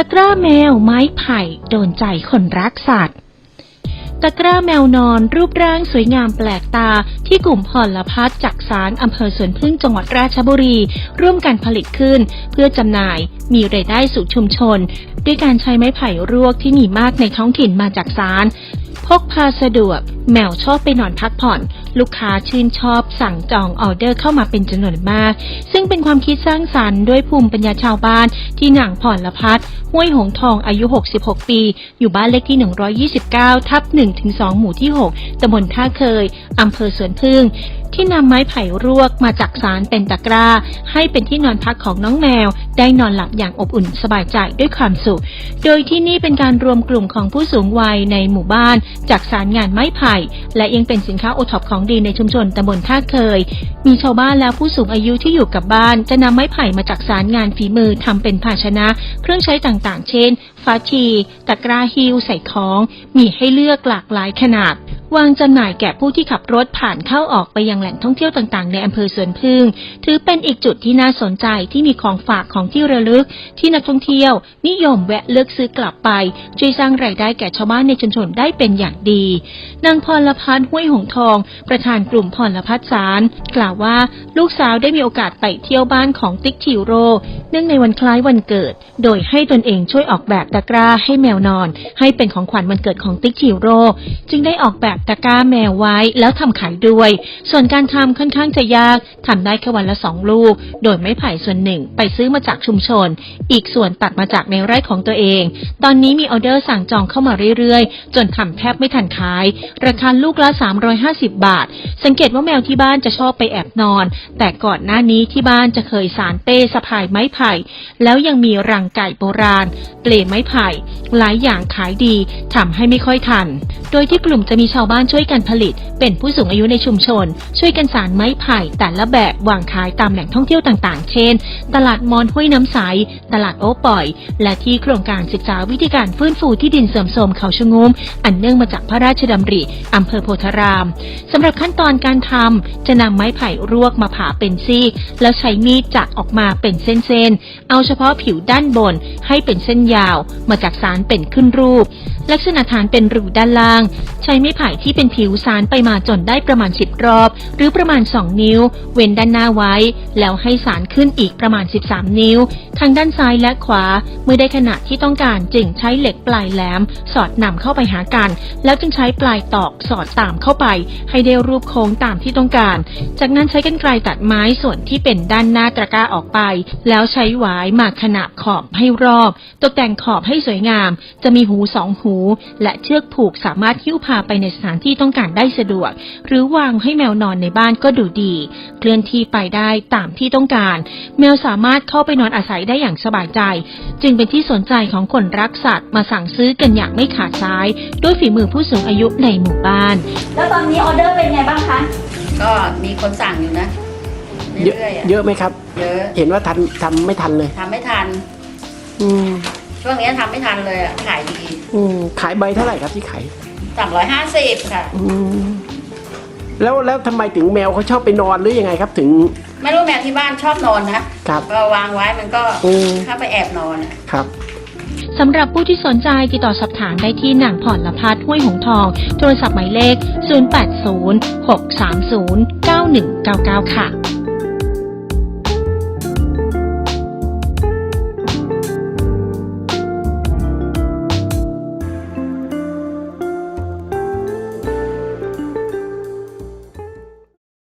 ตะกร้าแมวไม้ไผ่โดนใจคนรักสัตว์ ตะกร้าแมวนอนรูปร่างสวยงามแปลกตา ที่กลุ่มพรพัฒจากสารอำเภอสวนพึ่งจังหวัดราชบุรี ร่วมกันผลิตขึ้น เพื่อจำหน่ายมีรายได้สู่ชุมชน ด้วยการใช้ไม้ไผ่รวกที่มีมากในท้องถิ่นมาจากสาร พกพาสะดวก แมวชอบไปนอนพักผ่อน ลูกค้าชื่นชอบสั่งจองออเดอร์เข้ามาเป็นจำนวนมาก ซึ่งเป็นความคิดสร้างสรรค์ด้วยภูมิปัญญาชาวบ้านที่นางพรละพัฒห้วยหงทองอายุ 66 ปี อยู่บ้านเลขที่ 129 ทับ1-2หมู่ที่ 6ตำบลท่าเคยอำเภอสวนพึ่งที่นำไม้ไผ่รวกมาจากสารเป็นตะกร้า ให้เป็นที่นอนพักของน้องแมว ได้นอนหลับอย่างอบอุ่นสบายใจด้วยความสุข โดยที่นี่เป็นการรวมกลุ่มของผู้สูงวัยในหมู่บ้าน จากสารงานไม้ไผ่ และยังเป็นสินค้าโอท็อปของดีในชุมชนตำบลท่าเคย มีชาวบ้านและผู้สูงอายุที่อยู่กับบ้าน จะนำไม้ไผ่มาจากสารงานฝีมือทำเป็นภาชนะ เครื่องใช้ต่างๆ เช่น ฟ้าชี ตะกร้าฮิวใส่ของ มีให้เลือกหลากหลายขนาด วางจำหน่ายแก่ผู้ที่ขับรถผ่านเข้าออกไปยังแหล่งท่องเที่ยวต่างๆ ในอำเภอสวนพึ่ง ถือเป็นอีกจุดที่น่าสนใจที่มีของฝากของที่ระลึก ที่นักท่องเที่ยว นิยมแวะเลือกซื้อกลับไป ช่วยสร้างรายได้แก่ชาวบ้านในชุมชนได้เป็นอย่างดี นางพรพัฒน์ห้วยหงทอง ประธานกลุ่มพรพัฒน์สาร กล่าวว่าลูกสาวได้มีโอกาสไปเที่ยวบ้านของติ๊กทิวโรเนื่องในวันคล้ายวันเกิด โดยให้ตนเองช่วยออกแบบตะกร้าให้แมวนอน ให้เป็นของขวัญวันเกิดของติ๊กทิวโรจึงได้ออกแบบตะกร้าแมวไว้แล้วทำขายด้วย ส่วนการทำค่อนข้างจะยากทำได้แค่วันละสองลูก โดยไม้ไผ่ส่วนหนึ่งไปซื้อมาจากชุมชน อีกส่วนตัดมาจากในไร่ของตัวเอง ตอนนี้มีออเดอร์สั่งจองเข้ามาเรื่อยๆ จนทำแทบไม่ทันขาย ราคาลูกละ 350 บาท สังเกตว่าแมวที่บ้านจะชอบไปแอบนอน แต่ก่อนหน้านี้ที่บ้านจะเคยสารเป้สะพายไม้ไผ่ แล้วยังมีรังไก่โบราณ เปลไม้ไผ่ หลายอย่างขายดีทำให้ไม่ค่อยทัน โดยที่กลุ่มจะมีชาวบ้านช่วยกันผลิต เป็นผู้สูงอายุในชุมชน ช่วยกันสารไม้ไผ่แต่ละแบบวางขายตามแหล่งท่องเที่ยวต่างๆ เช่น ตลาดมอนห้วยน้ำใส ตลาดโอป่อย และที่โครงการศึกษาวิธีการฟื้นฟูที่ดินเสื่อมโทรมเขาชงุมอันเนื่องมาจากพระราชดำริอำเภอโพธารามสำหรับขั้นตอนการทำจะนำไม้ไผ่รวกมาผ่าเป็นซีกแล้วใช้มีดจักออกมาเป็นเส้นๆ เอาเฉพาะผิวด้านบนให้เป็นเส้นยาว มาจากสารเป็นขึ้นรูป ลักษณะฐานเป็นรูด้านล่าง ใช้ไม้ไผ่ที่เป็นผิวสารไปมาจนได้ประมาณ 10 รอบ หรือประมาณ 2 นิ้ว เว้นด้านหน้าไว้ แล้วให้สารขึ้นอีกประมาณ 13 นิ้วทางด้านซ้ายและขวา เมื่อได้ขนาดที่ต้องการจึงใช้เหล็กปลายแหลม สอดนำเข้าไปหากัน แล้วจึงใช้ปลายตอกสอดตามเข้าไป ให้ได้รูปโค้งตามที่ต้องการ จากนั้นใช้กรรไกรตัดไม้ส่วนที่เป็นด้านหน้าตะกร้าออกไป แล้วใช้หวายมาขนาบขอบให้รอบ ตกแต่งขอบให้สวยงาม จะมีหูสองหู และเชือกผูกสามารถหิ้วพาไปในสถานที่ต้องการได้สะดวก หรือวางให้แมวนอนในบ้านก็ดูดี เคลื่อนที่ไปได้ตามที่ต้องการ แมวสามารถเข้าไปนอนอาศัยได้อย่างสบายใจ จึงเป็นที่สนใจของคนรักสัตว์มาสั่งซื้อกันอย่างไม่ขาดสาย ด้วยฝีมือผู้สูงอายุในหมู่บ้าน แล้วตอนนี้ออเดอร์เป็นไงบ้างคะ ก็มีคนสั่งอยู่นะเยอะเรื่อยๆอะเยอะไหมครับ เยอะเห็นว่าทันทำไม่ทันเลยทำไม่ทัน อืมช่วงนี้ทำไม่ทันเลยอะขายดี อืมขายใบเท่าไหร่ครับที่ขาย สามร้อยห้าสิบค่ะ อืมแล้วแล้วทำไมถึงแมวเขาชอบไปนอนหรือยังไงครับ ถึง ไม่รู้แมวที่บ้านชอบนอนนะครับก็วางไว้มันก็อืม เข้าไปแอบนอนอะ ครับ สำหรับผู้ที่สนใจติดต่อสอบถามได้ที่นางพรละพัฒน์ห้วยหงทอง โทรศัพท์หมายเลข 080 630 9199 ค่ะ